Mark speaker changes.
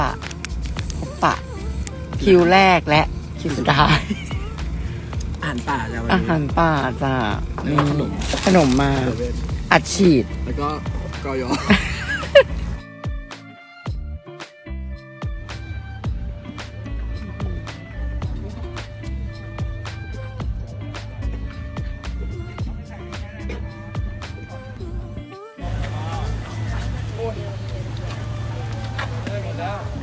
Speaker 1: ปะพบปะ คิวแรกและ คิวสุดท้าย
Speaker 2: อาหารป่าจ้ะ
Speaker 1: อาหารป่าจ้ะ
Speaker 2: ขนม
Speaker 1: ขนมมา อัดฉีด
Speaker 2: แล้วก็กอยอ Yeah.